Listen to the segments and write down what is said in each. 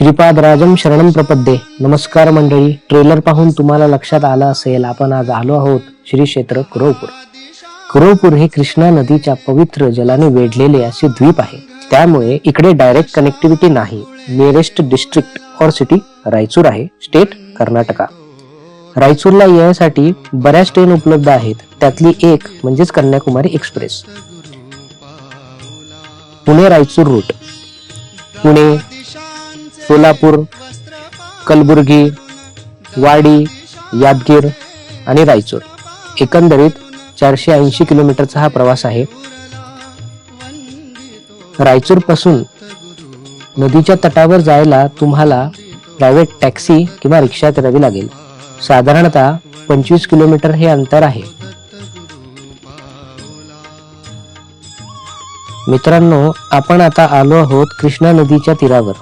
श्रीपाद राजम शरणम प्रपद्ये. नमस्कार मंडळी ट्रेलर पाहून तुम्हाला लक्षात आलं असेल आपण आज आलो आहोत श्री क्षेत्र कुरवपूर. कुरवपूर हे कृष्णा नदीच्या पवित्र जलाने वेढलेले असे द्वीप आहे. त्यामुळे इकडे डायरेक्ट कनेक्टिव्हिटी नाही. नियरेस्ट डिस्ट्रिक्ट और सिटी रायचूर आहे स्टेट कर्नाटका. रायचूरला येण्यासाठी बऱ्याच ट्रेन उपलब्ध आहेत. त्यातली एक म्हणजेच कन्याकुमारी एक्सप्रेस पुणे रायचूर रूट पुणे सोलापूर कलबुर्गी वाडी यादगीर आणि रायचूर. एकंदरीत चारशे ऐंशी किलोमीटरचा हा प्रवास आहे. रायचूरपासून नदीच्या तटावर जायला तुम्हाला प्रायव्हेट टॅक्सी किंवा रिक्षा करावी लागेल. साधारणतः पंचवीस किलोमीटर हे अंतर आहे. मित्रांनो आपण आता आलो आहोत कृष्णा नदीच्या तीरावर.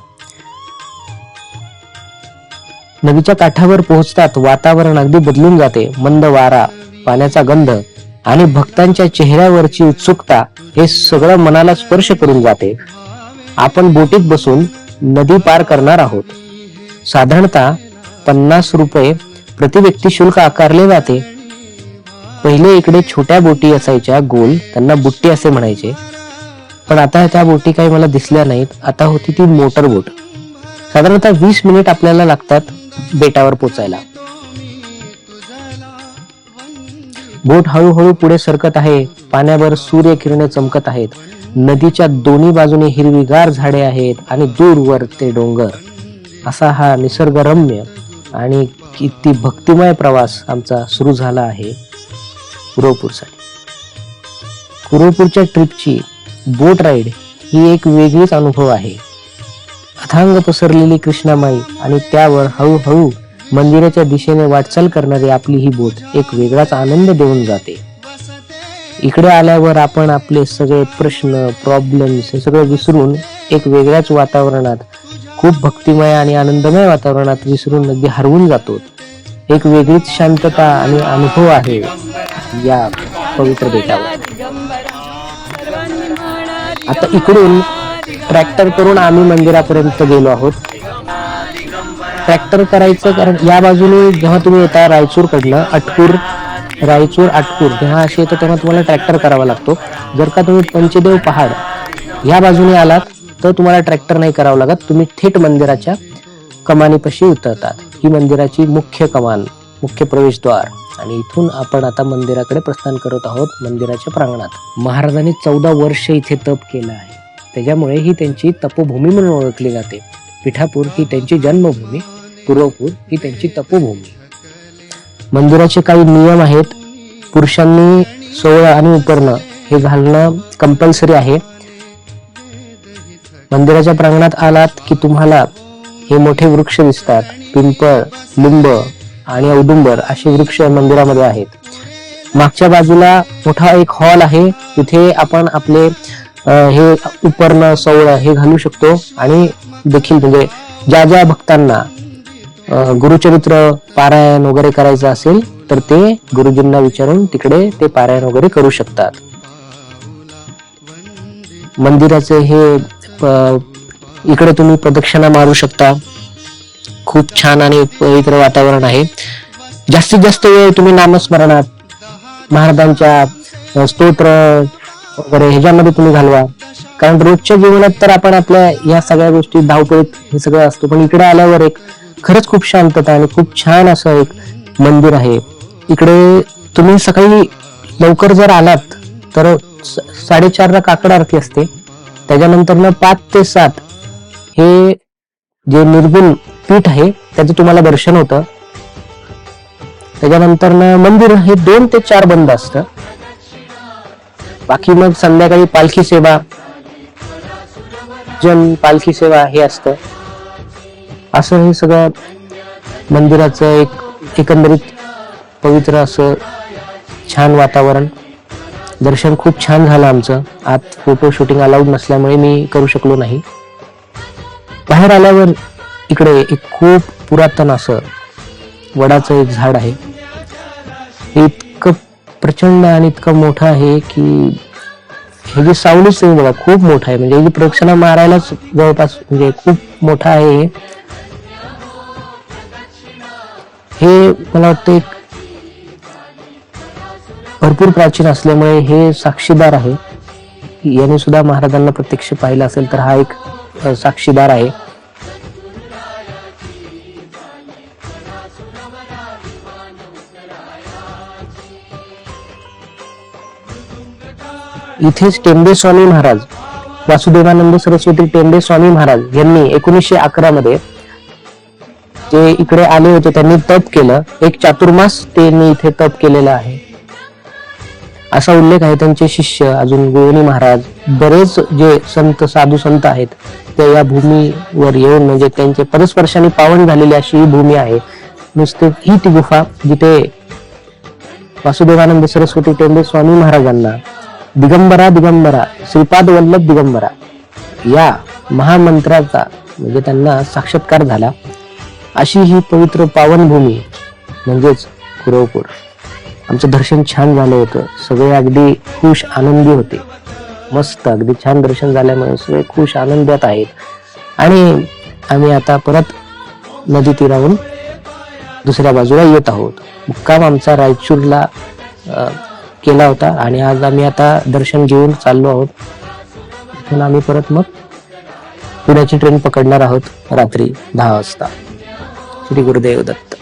नदीच्या काठावर पोहोचतात वातावरण अगदी बदलून जाते. मंद वारा पाण्याचा गंध आणि भक्तांच्या चेहऱ्यावरची उत्सुकता हे सगळं मनाला स्पर्श करून जाते. आपण बोटीत बसून नदी पार करणार आहोत. साधारणतः पन्नास रुपये प्रति व्यक्ती शुल्क आकारले जाते. पहिले इकडे छोट्या बोटी असायच्या गोल त्यांना बुट्टी असे म्हणायचे. पण आता त्या बोटी काही मला दिसल्या नाहीत. आता होती ती मोटर बोट. साधारणतः वीस मिनिट आपल्याला लागतात. बेटावर पोचायला. बोट हळूहळू पुढे सरकत आहे. पाण्यावर सूर्य किरणे चमकत आहेत. नदीच्या दोन्ही बाजूने हिरवीगार झाडे आहेत आणि दूरवर ते डोंगर. असा हा निसर्गरम्य आणि किती भक्तिमय प्रवास आमचा सुरू झाला आहे कुरोपूरसाठी. कुरोपूरच्या ट्रिपची बोट राईड ही एक वेगळीच अनुभव आहे. अथांग पसरलेली कृष्णामाई आणि त्यावर हळूहळू मंदिराच्या दिशेने वाटचाल करणारी आपली ही बोट एक वेगळाच आनंद देऊन जाते. इकडे आल्यावर आपण आपले सगळे प्रश्न प्रॉब्लेम्स हे सगळं विसरून एक वेगळ्याच वातावरणात खूप भक्तिमय आणि आनंदमय वातावरणात विसरून अगदी हरवून जातो. एक वेगळीच शांतता आणि अनुभव आहे या पवित्र बेटावर. आता इकडून ट्रॅक्टर करून आम्ही मंदिरापर्यंत गेलो आहोत. ट्रॅक्टर करायचं कारण या बाजूने जेव्हा तुम्ही येता रायचूरकडनं अटकूर रायचूर अटकूर जेव्हा असे येतं तेव्हा तुम्हाला ट्रॅक्टर करावा लागतो. जर का तुम्ही पंचदेव पहाड या बाजूने आलात तर तुम्हाला ट्रॅक्टर नाही करावं लागत. तुम्ही थेट मंदिराच्या कमानीपाशी उतरतात. ही मंदिराची मुख्य कमान मुख्य प्रवेशद्वार. आणि इथून आपण आता मंदिराकडे प्रस्थान करत आहोत मंदिराच्या प्रांगणात. महाराजांनी चौदा वर्ष इथे तप केलं आहे. त्याच्यामुळे ही त्यांची तपोभूमी म्हणून ओळखली जाते. पिठापूर ही त्यांची जन्मभूमी पूर्वपूर ही त्यांची तपोभूमी. मंदिराचे काही नियम आहेत. पुरुषांनी सोहळा आणि उपरणं हे घालणं कंपल्सरी आहे. मंदिराच्या प्रांगणात आलात की तुम्हाला हे मोठे वृक्ष दिसतात. पिंपळ लिंब आणि औदुंबर असे वृक्ष मंदिरामध्ये आहेत. मागच्या बाजूला मोठा एक हॉल आहे. तिथे आपण आपले हे उपर्ण सवळ हे घालू शकतो. आणि देखील म्हणजे ज्या ज्या भक्तांना अं, गुरुचरित्र पारायण वगैरे करायचं असेल तर ते गुरुजींना विचारून तिकडे ते पारायण वगैरे करू शकतात. मंदिराचे हे अं, इकडे तुम्ही प्रदक्षिणा मारू शकता. खूप छान आणि पवित्र वातावरण आहे. जास्तीत जास्त वेळ तुम्ही नामस्मरणात. महाराजांच्या स्तोत्र वगैरे ह्याच्यामध्ये तुम्ही घालवा. कारण रोजच्या जीवनात तर आपण आपल्या या सगळ्या गोष्टी धावपळीत हे सगळं असतो. पण इकडे आल्यावर एक खरंच खूप शांतता आणि खूप छान असं एक मंदिर आहे. इकडे तुम्ही सकाळी लवकर जर आलात तर साडेचारला काकड आरती असते. त्याच्यानंतर ना पाच ते सात हे जे निर्गुण पीठ आहे त्याचं तुम्हाला दर्शन होतं. त्याच्यानंतर ना मंदिर हे दोन ते चार बंद असतं. बाकी मग संध्याकाळी पालखी सेवा जन पालखी सेवा हे असतं. असं हे सगळं मंदिराचं एक एकंदरीत पवित्र असं छान वातावरण. दर्शन खूप छान झालं आमचं. आत फोटो शूटिंग अलाउड नसल्यामुळे मी करू शकलो नाही. बाहेर आल्यावर इकडे एक खूप पुरातन असं वडाचं एक झाड आहे. प्रचंड आणि इतकं मोठं आहे की हे जे साऊलीच तुम्ही बघा खूप मोठं आहे. म्हणजे ही प्रेक्षणा मारायलाच जवळपास म्हणजे खूप मोठं आहे. हे. मला वाटतं एक भरपूर प्राचीन असल्यामुळे हे साक्षीदार आहे. याने सुद्धा महाराजांना प्रत्यक्ष पाहिलं असेल तर हा एक साक्षीदार आहे. इथेच टेंबे स्वामी महाराज वासुदेवानंद सरस्वती टेंबे स्वामी महाराज यांनी एकोणीसशे अकरा मध्ये जे इकडे आले होते त्यांनी तप केलं. एक चातुर्मास त्यांनी इथे तप केलेलं आहे. असा उल्लेख आहे त्यांचे शिष्य अजून गोवणी महाराज. बरेच जे संत साधू संत आहेत ते या भूमीवर येऊन म्हणजे त्यांचे परस्पर्शाने पावन झालेली अशी ही भूमी आहे. नुसते ही ती गुफा जिथे वासुदेवानंद सरस्वती टेंबे स्वामी महाराजांना दिगंबरा दिगंबरा श्रीपाद वल्लभ दिगंबरा या महामंत्राचा म्हणजे त्यांना साक्षात्कार झाला. अशी ही पवित्र पावनभूमी म्हणजेच कुरवपूर. आमचं दर्शन छान झालं होतं. सगळे अगदी खुश आनंदी होते. मस्त अगदी छान दर्शन झाल्यामुळे सगळे खुश आनंदात आहेत. आणि आम्ही आता परत नदी तीरावरून दुसऱ्या बाजूला येत आहोत. मुक्काम आमचा रायचूरला केला होता आणि आज आम्ही आता दर्शन घेऊन चाललो आहोत. इथून आम्ही परत मग पुण्याची ट्रेन पकडणार आहोत रात्री दहा वाजता. श्री गुरुदेव दत्त.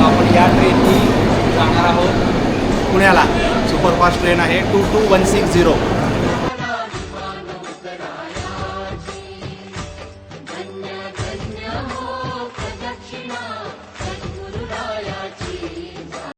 आपण या ट्रेननी जाणार आहोत. पुण्याला सुपरफास्ट ट्रेन आहे. Two two one six zero.